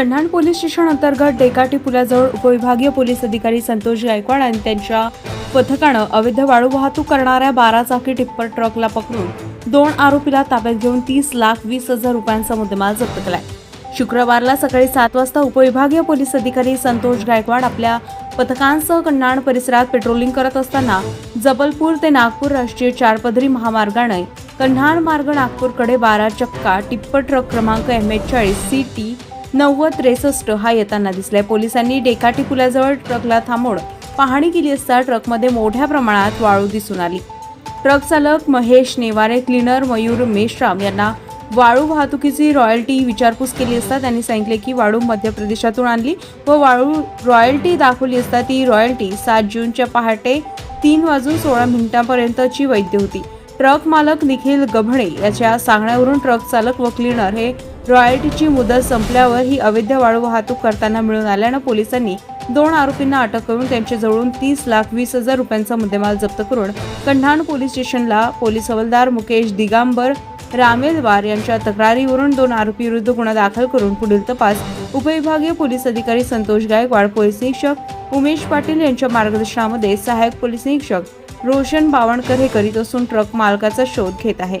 कन्हाण police station अंतर्गत डेकाटी पुलाजवळ उपविभागीय police अधिकारी संतोष गायकवाड आणि त्यांच्या पथकानं अवैध वाळू वाहतूक करणाऱ्या बारा चाकी टिप्पर ट्रकला पकडून दोन आरोपीला ताब्यात घेऊन तीस लाख वीस हजार रुपयांचा मुद्देमाल जप्त केलाय. शुक्रवारला सकाळी सात वाजता उपविभागीय पोलीस अधिकारी संतोष गायकवाड आपल्या पथकांसह कन्हाण परिसरात पेट्रोलिंग करत असताना जबलपूर ते नागपूर राष्ट्रीय चारपदरी महामार्गाने कन्हाण मार्ग नागपूरकडे बारा चक्का टिप्पर ट्रक क्रमांक एम एच चाळीस सी टी नव्वद त्रेसष्ट हा येताना दिसलाय. पोलिसांनी डेकाटी पुलाजवळ ट्रकला थांबवून पाहणी केली असता ट्रकमध्ये मोठ्या प्रमाणात वाळू दिसून आली. ट्रक चालक महेश नेवारे क्लीनर मयूर मेश्राम यांना वाळू वाहतुकीची रॉयल्टी विचारपूस केली असता त्यांनी सांगितले की वाळू मध्य प्रदेशातून आणली व वाळू रॉयल्टी दाखवली असता ती रॉयल्टी सात जूनच्या पहाटे तीन वाजून सोळा मिनिटांपर्यंतची वैद्य होती. ट्रक मालक निखिल गभणे याच्या सांगण्यावरून ट्रक चालक व क्लीनर हे रॉयल्टीची मुदत संपल्यावर ही अवैध वाळू वाहतूक करताना मिळून आल्यानं पोलिसांनी दोन आरोपींना अटक करून त्यांच्याजवळून तीस लाख वीस हजार रुपयांचा मुद्देमाल जप्त करून कन्हाण पोलीस स्टेशनला पोलीस हवालदार मुकेश दिगांबर रामेलवार यांच्या तक्रारीवरून दोन आरोपी विरुद्ध गुन्हा दाखल करून पुढील तपास उपविभागीय पोलीस अधिकारी संतोष गायकवाड पोलीस निरीक्षक उमेश पाटील यांच्या मार्गदर्शनामध्ये सहाय्यक पोलीस निरीक्षक रोशन बावणकर हे करीत असून ट्रक मालकाचा शोध घेत आहे.